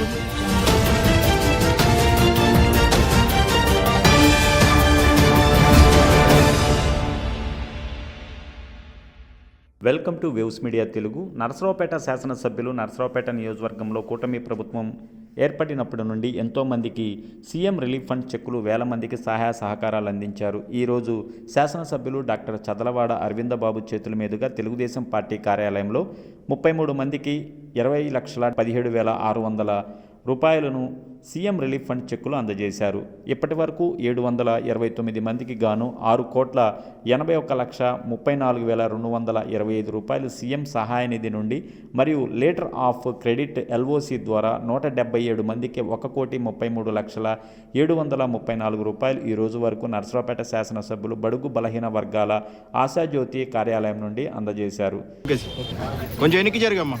Welcome to waves media Telugu. Narasaraopet శాసనసభ్యులు నరసరావుపేట నియోజకవర్గంలో కూటమి ప్రభుత్వం ఏర్పడినప్పటి నుండి ఎంతోమందికి సీఎం రిలీఫ్ ఫండ్ చెక్కులు వేల మందికి సహాయ సహకారాలు అందించారు. ఈరోజు శాసనసభ్యులు డాక్టర్ చదలవాడ అరవిందబాబు చేతుల మీదుగా తెలుగుదేశం పార్టీ కార్యాలయంలో ముప్పై మూడు మందికి ఇరవై లక్షల పదిహేడు వేల ఆరు వందల రూపాయలను సీఎం రిలీఫ్ ఫండ్ చెక్కులు అందజేశారు. ఇప్పటి వరకు ఏడు వందల ఇరవై తొమ్మిది మందికి గాను ఆరు కోట్ల ఎనభై ఒక్క లక్ష ముప్పై నాలుగు వేల రెండు వందల ఇరవై ఐదు రూపాయలు సీఎం సహాయ నిధి నుండి మరియు లేటర్ ఆఫ్ క్రెడిట్ ఎల్ఓసి ద్వారా నూట డెబ్బై ఏడు మందికి ఒక కోటి ముప్పై మూడు లక్షల ఏడు వందల ముప్పై నాలుగు రూపాయలు ఈ రోజు వరకు నర్సరావుపేట శాసనసభ్యులు బడుగు బలహీన వర్గాల ఆశాజ్యోతి కార్యాలయం నుండి అందజేశారు. కొంచెం వెనక్కి జరగమ్మా.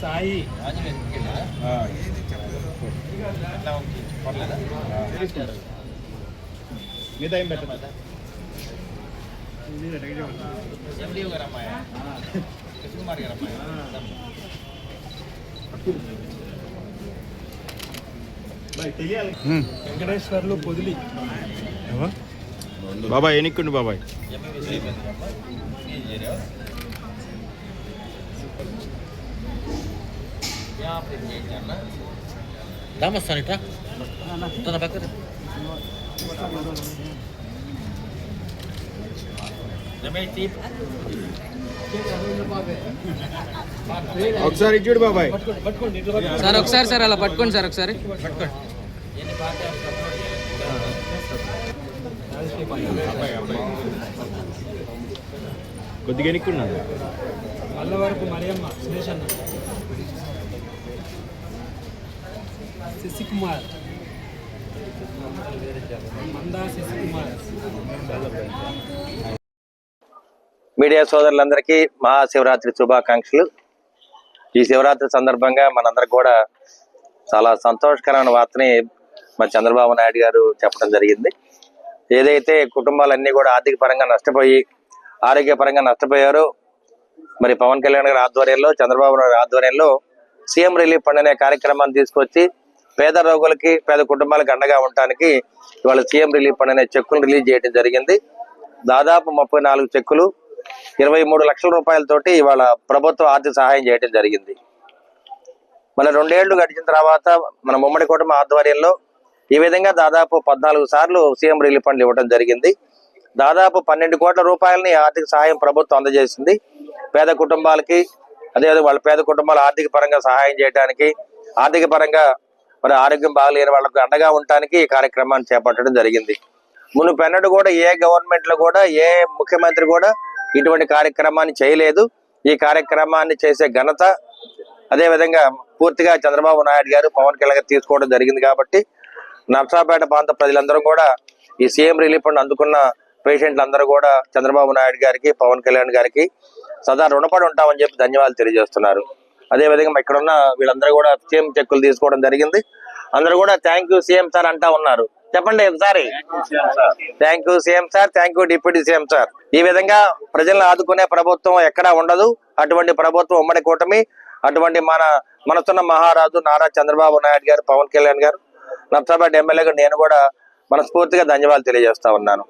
సాయి. మీద ఏం పెట్టదు? వెంకటేశ్వర్లు పొదిలి. బాబాయ్ ఎనిక్కుండు బాబాయ్. రామస్థానిట తన పక్కన ఒకసారి చూడు బాబాయ్. సార్ ఒకసారి సార్ అలా పట్టుకోండి సార్ ఒకసారి. కొద్దిగా ఎనిక్కున్నాడు. మల్లవరపు మరియమ్మ సురేష్ అన్న. కుమార్. మందా శశికుమార్ మీడియా సోదరులందరికీ మహాశివరాత్రి శుభాకాంక్షలు. ఈ శివరాత్రి సందర్భంగా మనందరికి కూడా చాలా సంతోషకరమైన వార్తని మా చంద్రబాబు నాయుడు గారు చెప్పడం జరిగింది. ఏదైతే కుటుంబాలన్నీ కూడా ఆర్థిక పరంగా నష్టపోయి ఆరోగ్యపరంగా నష్టపోయారో మరి పవన్ కళ్యాణ్ గారి ఆధ్వర్యంలో చంద్రబాబు నాయుడు ఆధ్వర్యంలో సీఎం రిలీఫ్ ఫండ్ అనే కార్యక్రమాన్ని తీసుకొచ్చి పేద రోగులకి పేద కుటుంబాలకు అండగా ఉండటానికి ఇవాళ సీఎం రిలీఫ్ ఫండ్ అనే చెక్కులు రిలీజ్ చేయడం జరిగింది. దాదాపు ముప్పై నాలుగు చెక్కులు ఇరవై మూడు లక్షల రూపాయలతోటి ఇవాళ ప్రభుత్వం ఆర్థిక సహాయం చేయడం జరిగింది. మన రెండేళ్ళు గడిచిన తర్వాత మన ముమ్మడి కుటుంబ ఆధ్వర్యంలో ఈ విధంగా దాదాపు పద్నాలుగు సార్లు సీఎం రిలీఫ్ ఫండ్లు ఇవ్వడం జరిగింది. దాదాపు పన్నెండు కోట్ల రూపాయలని ఆర్థిక సహాయం ప్రభుత్వం అందజేసింది. పేద కుటుంబాలకి అదేవిధంగా వాళ్ళ పేద కుటుంబాలు ఆర్థిక పరంగా సహాయం చేయడానికి ఆర్థిక పరంగా మరి ఆరోగ్యం బాగలేని వాళ్ళకు అండగా ఉండటానికి ఈ కార్యక్రమాన్ని చేపట్టడం జరిగింది. మునుపెన్నడు కూడా ఏ గవర్నమెంట్లో కూడా ఏ ముఖ్యమంత్రి కూడా ఇటువంటి కార్యక్రమాన్ని చేయలేదు. ఈ కార్యక్రమాన్ని చేసే ఘనత అదే విధంగా పూర్తిగా చంద్రబాబు నాయుడు గారు పవన్ కళ్యాణ్ తీసుకోవడం జరిగింది కాబట్టి నర్సాపేట ప్రాంత ప్రజలందరూ కూడా ఈ సీఎం రిలీఫ్ ఫండ్ అందుకున్న పేషెంట్లందరూ కూడా చంద్రబాబు నాయుడు గారికి పవన్ కళ్యాణ్ గారికి సదా రుణపడి ఉంటామని చెప్పి ధన్యవాదాలు తెలియజేస్తున్నారు. అదే విధంగా ఇక్కడ ఉన్న వీళ్ళందరూ కూడా సీఎం చెక్కులు తీసుకోవడం జరిగింది. అందరూ కూడా థ్యాంక్ యూ సీఎం సార్ అంటా ఉన్నారు. చెప్పండి ఒకసారి. Thank you CM sir thank you deputy CM sir. ఈ విధంగా ప్రజలను ఆదుకునే ప్రభుత్వం ఎక్కడా ఉండదు. అటువంటి ప్రభుత్వం ఉమ్మడి కూటమి అటువంటి మన మనసున్న మహారాజు నారా చంద్రబాబు నాయుడు గారు పవన్ కళ్యాణ్ గారు నర్సాపేట ఎమ్మెల్యేగా నేను కూడా మనస్ఫూర్తిగా ధన్యవాదాలు తెలియజేస్తా ఉన్నాను.